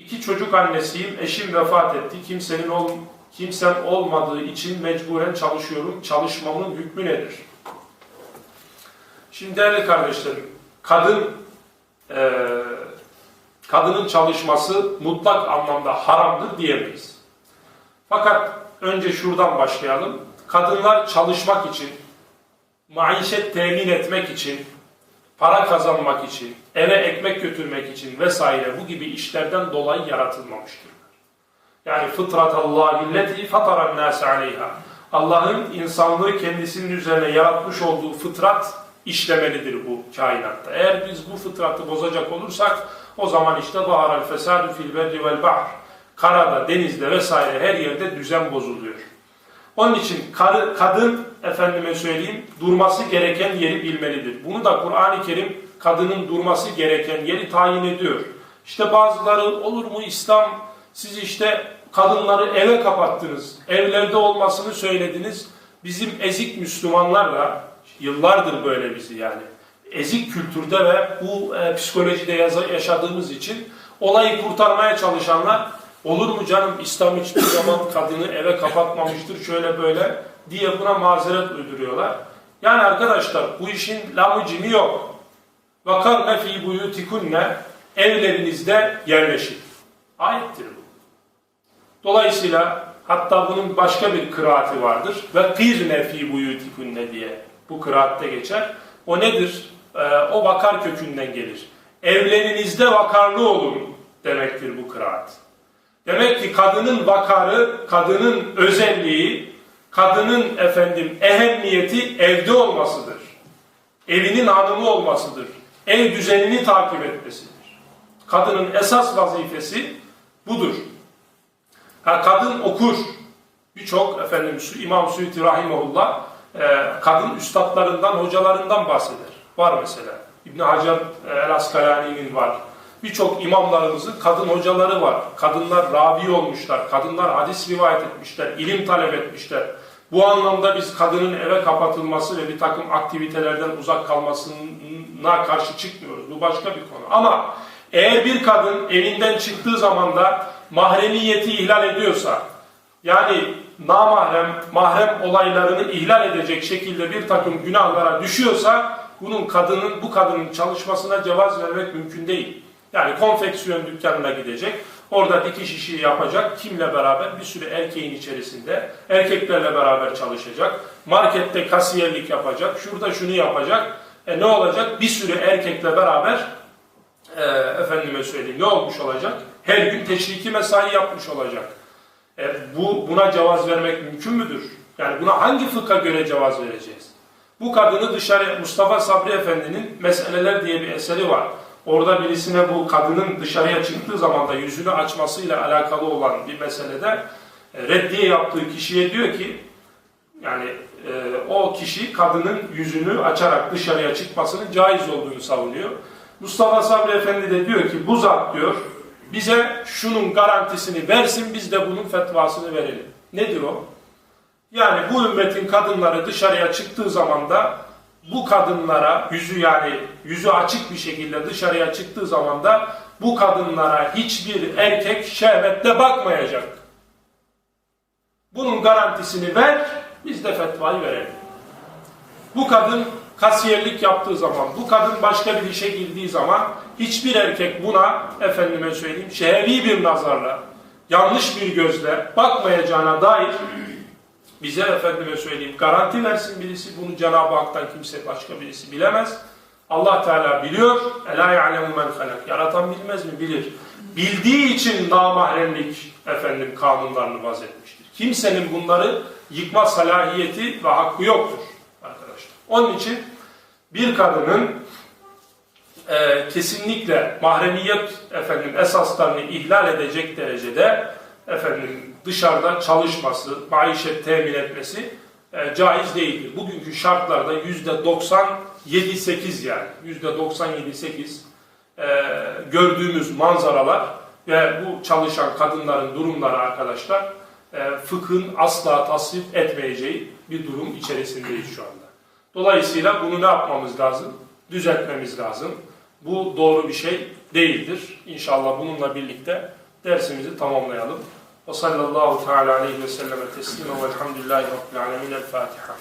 İki çocuk annesiyim, eşim vefat etti. Kimsenin ol, kimsem olmadığı için mecburen çalışıyorum. Çalışmamın hükmü nedir? Şimdi değerli kardeşlerim, kadın eee, kadının çalışması mutlak anlamda haramdır diyemeyiz. Fakat önce şuradan başlayalım. Kadınlar çalışmak için, maişet temin etmek için, para kazanmak için, eve ekmek götürmek için vesaire bu gibi işlerden dolayı yaratılmamıştır. Yani fıtrat Allah'ın leti fataran nas aleyha. Allah'ın insanlığı kendisinin üzerine yaratmış olduğu fıtrat işlemelidir bu kainatta. Eğer biz bu fıtratı bozacak olursak o zaman işte baharal fesadu fil berri vel bahr. Karada, denizde vesaire her yerde düzen bozuluyor. Onun için karı, kadın efendime söyleyeyim durması gereken yeri bilmelidir. Bunu da Kur'an-ı Kerim kadının durması gereken yeri tayin ediyor. İşte bazıları olur mu İslam siz işte kadınları eve kapattınız, evlerde olmasını söylediniz. Bizim ezik Müslümanlarla yıllardır böyle bizi yani ezik kültürde ve bu e, psikolojide yaşadığımız için olayı kurtarmaya çalışanlar olur mu canım İslam hiçbir zaman kadını eve kapatmamıştır şöyle böyle diye buna mazeret uyduruyorlar. Yani arkadaşlar bu işin lamı cimi yok. Vakarne fi buyutikunne evlerinizde yerleşin. Ayettir bu. Dolayısıyla hatta bunun başka bir kıraati vardır. Ve qirne fi buyutikunne diye bu kıraatte geçer. O nedir? Ee, o vakar kökünden gelir. Evlerinizde vakarlı olun demektir bu kıraat. Demek ki kadının vakarı, kadının özelliği, kadının efendim ehemmiyeti evde olmasıdır. Evinin hanımı olmasıdır. Ev düzenini takip etmesidir. Kadının esas vazifesi budur. Ha, kadın okur. Birçok efendim İmam Suyuti Rahimahullah e, kadın üstadlarından, hocalarından bahseder. Var mesela. İbn Hacer e, El Askalani'nin var. Birçok imamlarımızın kadın hocaları var. Kadınlar ravi olmuşlar. Kadınlar hadis rivayet etmişler. ilim talep etmişler. Bu anlamda biz kadının eve kapatılması ve bir takım aktivitelerden uzak kalmasına karşı çıkmıyoruz. Bu başka bir konu. Ama eğer bir kadın evinden çıktığı zaman da mahremiyeti ihlal ediyorsa, yani namahrem, mahrem olaylarını ihlal edecek şekilde bir takım günahlara düşüyorsa, bunun kadının, bu kadının çalışmasına cevaz vermek mümkün değil. Yani konfeksiyon dükkanına gidecek, orada dikiş işi yapacak, kimle beraber? Bir sürü erkeğin içerisinde, erkeklerle beraber çalışacak, markette kasiyerlik yapacak, şurada şunu yapacak. E ne olacak? Bir sürü erkekle beraber e, efendime söyleyeyim ne olmuş olacak? Her gün teşriki mesai yapmış olacak. E, bu buna cevaz vermek mümkün müdür? Yani buna hangi fıkha göre cevaz vereceğiz? Bu kadını dışarı Mustafa Sabri Efendi'nin Meseleler diye bir eseri var. Orada birisine bu kadının dışarıya çıktığı zaman da yüzünü açmasıyla alakalı olan bir meselede e, reddiye yaptığı kişiye diyor ki yani e, o kişi kadının yüzünü açarak dışarıya çıkmasının caiz olduğunu savunuyor. Mustafa Sabri Efendi de diyor ki bu zat diyor bize şunun garantisini versin biz de bunun fetvasını verelim. Nedir o? Yani bu ümmetin kadınları dışarıya çıktığı zaman da bu kadınlara yüzü yani yüzü açık bir şekilde dışarıya çıktığı zaman da bu kadınlara hiçbir erkek şehvetle bakmayacak. Bunun garantisini ver, biz de fetvayı verelim. Bu kadın kasiyerlik yaptığı zaman, bu kadın başka bir işe girdiği zaman hiçbir erkek buna efendime söyleyeyim şehvi bir nazarla, yanlış bir gözle bakmayacağına dair bize efendime söyleyeyim garanti versin birisi. Bunu Cenab-ı Hak'tan kimse başka birisi bilemez. Allah Teala biliyor. Ela ya'lemu men halak. Yaratan bilmez mi? Bilir. Bildiği için namahremlik efendim kanunlarını vazetmiştir. Kimsenin bunları yıkma salahiyeti ve hakkı yoktur arkadaşlar. Onun için bir kadının e, kesinlikle mahremiyet efendim esaslarını ihlal edecek derecede efendim dışarıda çalışması, maişet temin etmesi e, caiz değildir. Bugünkü şartlarda yüzde 97-8 yani yüzde 97-8 e, gördüğümüz manzaralar ve bu çalışan kadınların durumları arkadaşlar e, fıkhın asla tasvip etmeyeceği bir durum içerisindeyiz şu anda. Dolayısıyla bunu ne yapmamız lazım? Düzeltmemiz lazım. Bu doğru bir şey değildir. İnşallah bununla birlikte dersimizi tamamlayalım. وصلى الله تعالى عليه وسلم تسليما والحمد لله رب العالمين. الفاتحة.